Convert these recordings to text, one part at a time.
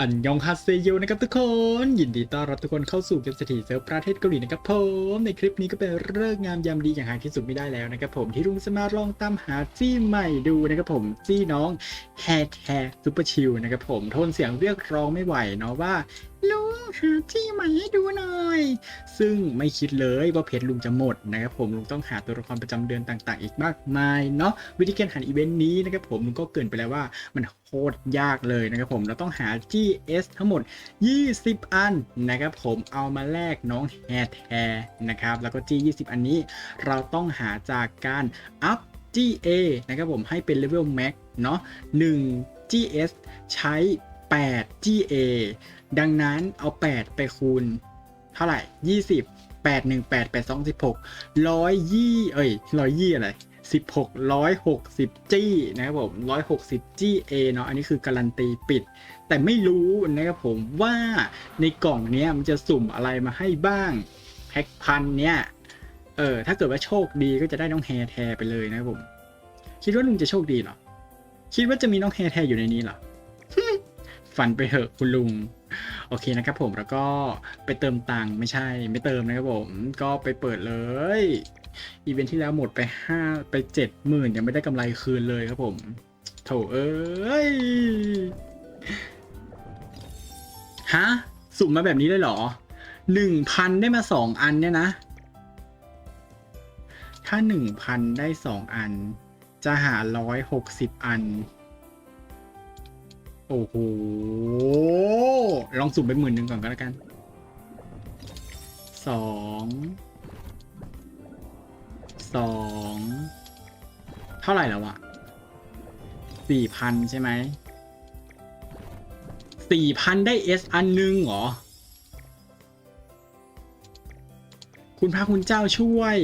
อันยองฮัสเซโยนะครับทุกคน ยินดีต้อนรับทุกคนเข้าสู่เกมสถีเซิร์ฟประเทศเกาหลีนะครับผมในคลิปนี้ก็เป็นเรื่องงามยามดีอย่างหาที่สุดไม่ได้แล้วนะครับผมที่ลุงสมาลองตามหาจี้ใหม่ดูนะครับผมจี้น้องแฮร์แฮร์ซูเปอร์ชิลนะครับผมโทนเสียงเรียกร้องไม่ไหวเนาะว่าลุ หาจี้ใหม่ให้ดูหน่อย ซึ่งไม่คิดเลยว่าเพจลุงจะหมดนะครับผมลุงต้องหาตัวละครประจำเดือนต่างๆ อีกมากมายเนาะวิธีการหาอีเวนต์นี้นะครับผมลุงก็เกินไปแล้วว่ามันโคตรยากเลยนะครับผมเราต้องหา GS ทั้งหมด 20 อันนะครับผมเอามาแลกน้องแฮร์แทนะครับแล้วก็ G 20 อันนี้ เราต้องหาจากการอัพ GA นะครับผมให้เป็นเลเวลแม็กเนาะ1 GS ใช้ 8 GA ดังนั้นเอา 8 ไปคูณ เท่าไหร่ 20 8 1 8 8 2 16ร้อยยี่เอ้ยร้อยยี่อะไร 16 160จี้นะครับผม 160จี้ A เนาะอันนี้คือการันตีปิด แต่ไม่รู้นะครับผมว่าในกล่องเนี้ยมันจะสุ่มอะไรมาให้บ้างแพ็คพันเนี้ยเออถ้าเกิดว่าโชคดีก็จะได้น้องแฮร์แทร์ไปเลยนะครับผม คิดว่าลุงจะโชคดีเหรอ คิดว่าจะมีน้องแฮร์แทร์อยู่ในนี้เหรอ ฝันไปเถอะคุณลุง โอเคนะครับผมแล้วก็ไปเติมตังค์ไม่ใช่ ไม่เติมนะครับผมก็ไปเปิดเลยอีเวนท์ที่แล้วหมดไปห้าไปเจ็ดหมื่นยังไม่ได้กำไรคืนเลยครับผม โถเอ้ยฮะ สุ่มมาแบบนี้เลยเหรอหนึ่งพันได้มาสองอันเนี่ยนะ ถ้าหนึ่งพันได้สองอัน จะหาร้อยหกสิบอัน โอ้โห ลองสุ่มไปหมื่นหนึ่งก่อนก็แล้วกัน สอง สอง เท่าไหร่แล้วอะสี่พันใช่ไหม สี่พันได้เอสอันหนึงเหรอ คุณพระคุณเจ้าช่วย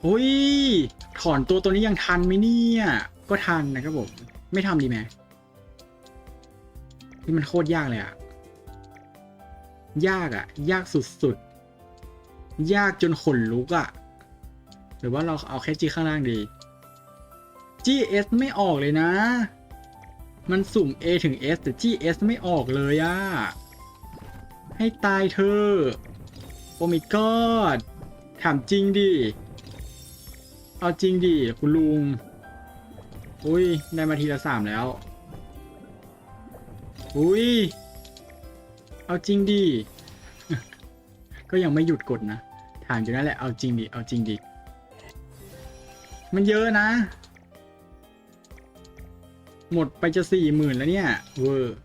โอ้ย ถอนตัวตัวนี้ยังทันไหมเนี่ย ก็ทันนะครับผม ไม่ทำดีไหมนี่มันโคตรยากเลยอะยากอะยากสุดๆ ยากจนขนลุกอะหรือว่าเราเอาแค่จีข้างล่างดี GS ไม่ออกเลยนะ มันสุ่ม A ถึง S แต่ GS ไม่ออกเลยอะให้ตายเธอ โอ้ my god ถามจริงดิ เอาจริงดิ คุณลุง อุ้ย ได้มาทีละสามแล้ว อุ้ย เอาจริงดิก็ยังไม่หยุดกดนะ ถามอยู่นั่นแหละ เอาจริงดิ เอาจริงดิ มันเยอะนะ หมดไปจะสี่หมื่นแล้วเนี่ย เวอร์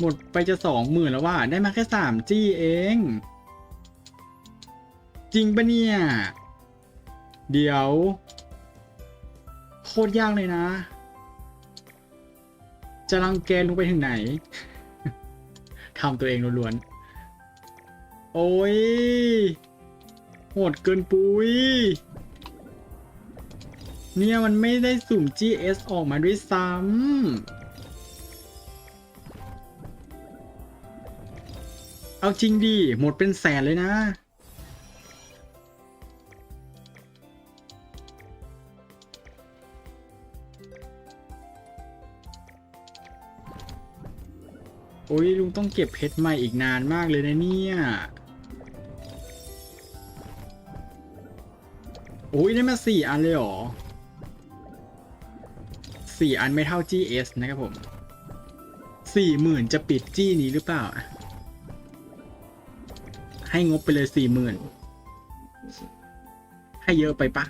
หมดไปจะสองหมื่นแล้วว่า ได้มาแค่สามจี้เอง จริงปะเนี่ย เดี๋ยว โคตรยากเลยนะ จะรังแกลงไปถึงไหนทำตัวเองล้วนๆ โอ้ย โหดเกินปุ้ย เนี่ยมันไม่ได้สุ่ม GS ออกมาด้วยซ้ำ เอาจริงดิ หมดเป็นแสนเลยนะ โอ้ยลุงต้องเก็บเพชรใหม่อีกนานมากเลยนะเนี่ยโอ้ยได้มาสี่อันเลยหรอสี่อันไม่เท่า GS นะครับผมสี่หมื่นจะปิดจี้นี้หรือเปล่า ให้งบไปเลยสี่หมื่นให้เยอะไปปะ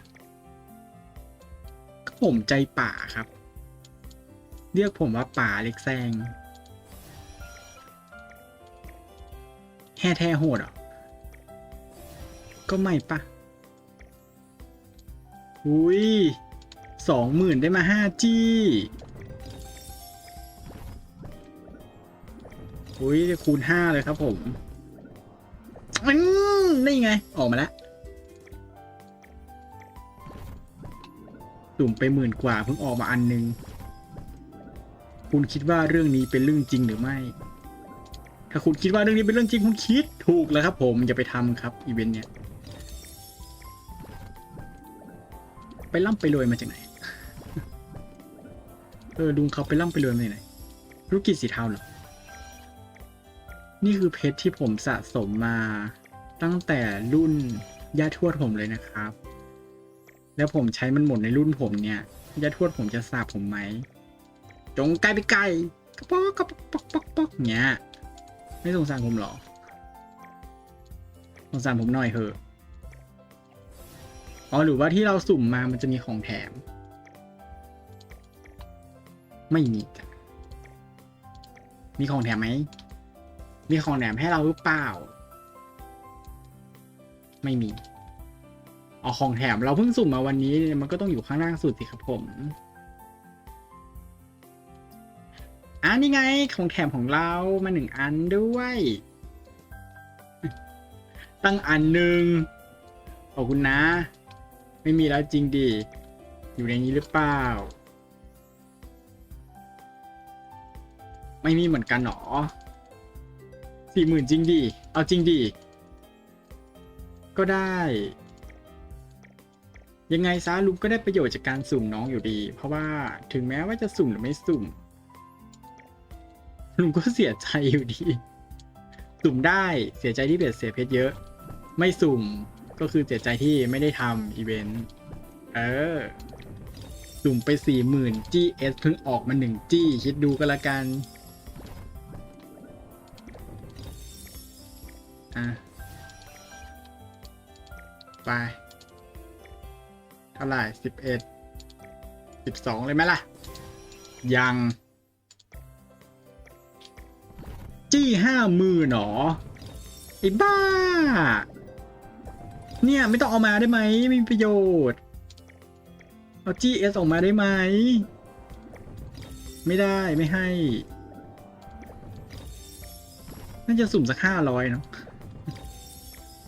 ก็ผมใจป่าครับ เรียกผมว่าป่าเล็กแซง แฮ่แท้โหดอะก็ไม่ปะอุ้ยสองหมื่นได้มาห้าจี้อุ้ยคูณห้าเลยครับผมอืมนี่ไง ออกมาแล้วตุ่มไปหมื่นกว่าเพิ่งออกมาอันนึง คุณคิดว่าเรื่องนี้เป็นเรื่องจริงหรือไม่ ถ้าคุณคิดว่าเรื่องนี้เป็นเรื่องจริงคุณคิดถูกแล้วครับ ผมอย่าไปทำครับอีเวนต์เนี้ยไปล่ำไปรวยมาจากไหนเออลุงเขาไปล่ำไปรวยมาจากไหนธุรกิจสีเทาเหรอนี่คือเพชรที่ผมสะสมมาตั้งแต่รุ่นย่าทวดผมเลยนะครับ แล้วผมใช้มันหมดในรุ่นผมเนี่ยย่าทวดผมจะสาบผมไหมจงไกลไปไกลกระป๊อกกระป๊อกป๊อกปอกป๊อกเงี้ย ไม่สงสารผมหรอ สงสารผมหน่อยเถอะ อ๋อหรือว่าที่เราสุ่มมามันจะมีของแถม ไม่มีจ้ะมีของแถมไหม มีของแถมให้เราหรือเปล่า ไม่มีอ๋อของแถมเราเพิ่งสุ่มมาวันนี้มันก็ต้องอยู่ข้างล่างสุดสิครับผม อ่านี่ไงของแถมของเรามาหนึ่งอันด้วย ตั้งอันหนึ่งขอบคุณนะ ไม่มีแล้วจริงดิ อยู่ในนี้หรือเปล่า ไม่มีเหมือนกันหรอสี่หมื่นจริงดิ เอาจริงดิ ก็ได้ ยังไงซะลุงก็ได้ประโยชน์จากการสุ่มน้องอยู่ดี เพราะว่าถึงแม้ว่าจะสุ่มหรือไม่สุ่ม ลุงก็เสียใจอยู่ดี สุ่มได้เสียใจที่เบียดเสียเพชรเยอะ ไม่สุ่มก็คือเสียใจที่ไม่ได้ทำอีเวนต์เออ สุ่มไปสี่หมื่น GS เพิ่งออกมาหนึ่งจี้ คิดดูก็แล้วกัน อะ ไป เท่าไหร่สิบเอ็ดสิบสองเลยไหมล่ะ ยัง จี้ห้ามือหนอไอ้บ้า เนี่ยไม่ต้องเอามาได้ไหมไม่มีประโยชน์ เอา GS ออกมาได้ไหม ไม่ได้ไม่ให้ น่าจะสุ่มสักห้าร้อยเนาะ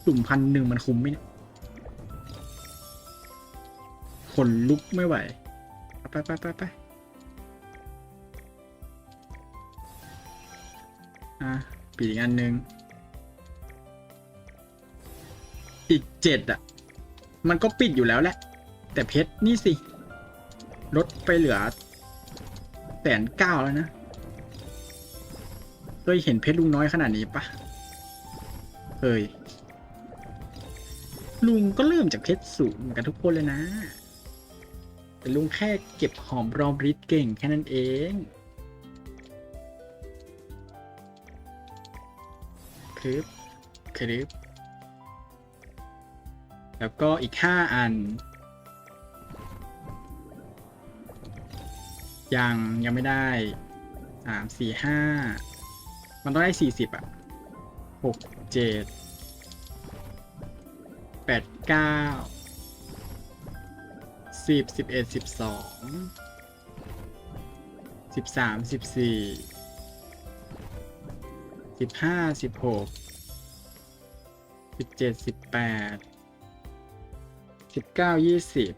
สุ่มพันหนึ่งมันคุ้มไหมเนี่ยขนลุกไม่ไหว ไปไปไปไป อะปีกอีกอันหนึ่งอีกเจ็ดอะ มันก็ปิดอยู่แล้วแหละ แต่เพชรนี่สิ ลดไปเหลือแสนเก้าแล้วนะเคยเห็นเพชรลุงน้อยขนาดนี้ปะเคยลุงก็เริ่มจากเพชรสูงเหมือนกันทุกคนเลยนะ แต่ลุงแค่เก็บหอมรอมริดเก่งแค่นั้นเอง คลิปคลิปแล้วก็อีกห้าอัน ยังยังไม่ได้สามสี่ห้ามันต้องได้สี่สิบอะหกเจ็ดแปดเก้าสิบสิบเอ็ดสิบสองสิบสามสิบสี่ สิบห้าสิบหกสิบเจ็ดสิบแปดสิบเก้ายี่สิบ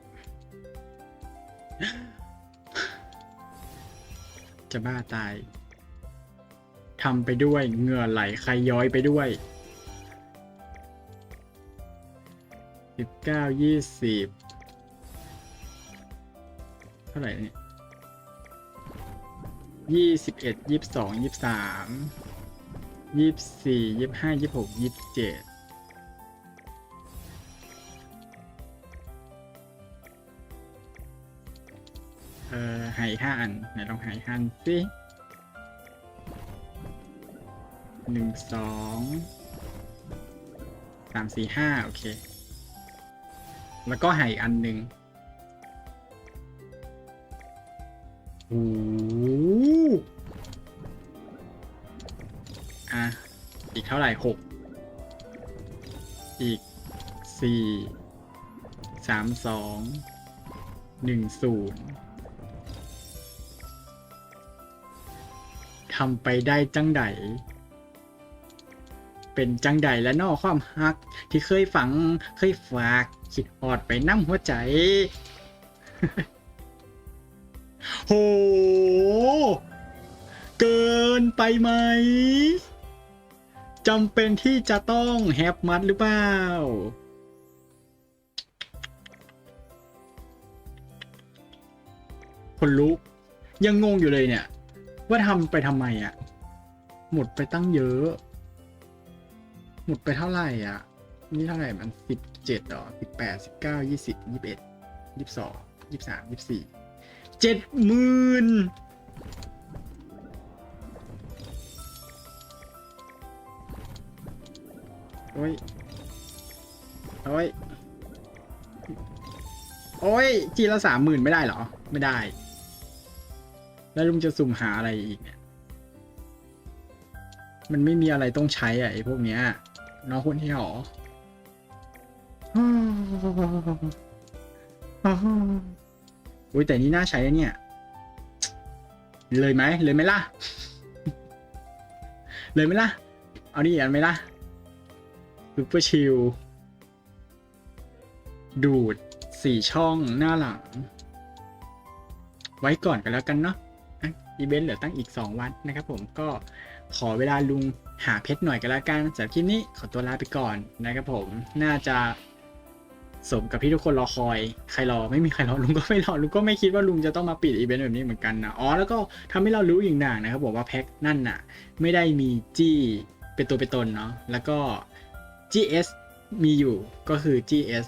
จะบ้าตายทำไปด้วยเหงื่อไหลใครย้อยไปด้วยสิบเก้ายี่สิบเท่าไหร่เนี่ยยี่สิบเอ็ดยี่สิบสองยี่สิบสาม ยี่สิบสี่ยี่สิบห้ายี่สิบหกยี่สิบเจ็ดเออหายห้าอันไหนลองหายห้าอันสิหนึ่งสองสามสี่ห้าโอเค แล้วก็หายอันหนึ่งโอ้ อะ อีกเท่าไหร่หก อีกสี่สามสองหนึ่งศูนย์ทำไปได้จังใดเป็นจังใดและนอความฮัก ที่เคยฝังเคยฝากคิดออดไปน้ำหัวใจ โห เกินไปไหม จำเป็นที่จะต้องแฮปมัดหรือเปล่า คนลุก ยังงงอยู่เลยเนี่ย ว่าทำไปทำไมอะหมดไปตั้งเยอะ หมดไปเท่าไหร่อะ นี่เท่าไหร่มันสิบเจ็ดหรอสิบแปดสิบเก้ายี่สิบยี่สิบเอ็ดยี่สิบสองยี่สิบสามยี่สิบสี่เจ็ดหมื่น อ้ย โอ้ย โอ้ย จีละสามหมื่นไม่ได้เหรอ ไม่ได้ แล้วลุงจะสุ่มหาอะไรอีกเนี่ย มันไม่มีอะไรต้องใช้อะไอ้พวกเนี้ยน้องคนที่หรออุ้ยแต่นี่น่าใช้นะเนี่ย เลยไหมเลยไหมล่ะ เลยไหมล่ะ เอานี่อันไหมล่ะ ซูเปอร์ชิลดูดสี่ช่องหน้าหลัง ไว้ก่อนกันแล้วกันเนาะอีเวนต์เหลือตั้งอีก 2 วันนะครับผมก็ขอเวลาลุงหาเพชรหน่อยกันแล้วกันสำหรับคลิปนี้ขอตัวลาไปก่อนนะครับผมน่าจะสมกับที่ทุกคนรอคอย ใครรอไม่มีใครรอลุงก็ไม่รอลุงก็ไม่คิดว่าลุงจะต้องมาปิดอีเวนต์แบบนี้เหมือนกันนะอ๋อแล้วก็ทำให้เรารู้อีกอย่างนะครับผมว่าแพ็คนั่นน่ะ ไม่ได้มีจี้เป็นตัวเป็นตนเนาะแล้วก็ GS มีอยู่ก็คือ GS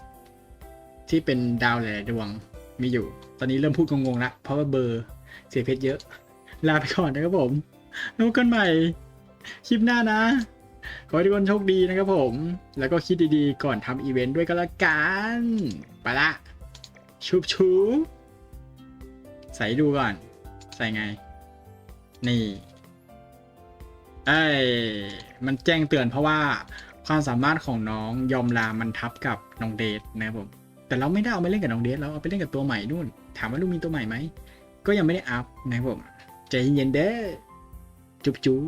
ที่เป็นดาวหลายดวงมีอยู่ ตอนนี้เริ่มพูดงงๆละเพราะว่าเบอร์เสียเพชรเยอะ ลาไปก่อนนะครับผมแล้วพบกันใหม่ คลิปหน้านะ ขอให้ทุกคนโชคดีนะครับผม แล้วก็คิดดีๆ ก่อนทำอีเวนต์ด้วยกันละกัน ไปละ ชุบชูใส่ดูก่อน ใส่ไง นี่เอ้ยมันแจ้งเตือนเพราะว่า ความสามารถของน้องยอมลามันทับกับน้องเดทนะครับผมแต่เราไม่ได้เอาไปเล่นกับน้องเดทเราเอาไปเล่นกับตัวใหม่นู่น ถามว่าลูกมีตัวใหม่ไหมก็ยังไม่ได้อัพนะครับผมใจเย็นๆเด้อจุ๊บจุ๊บ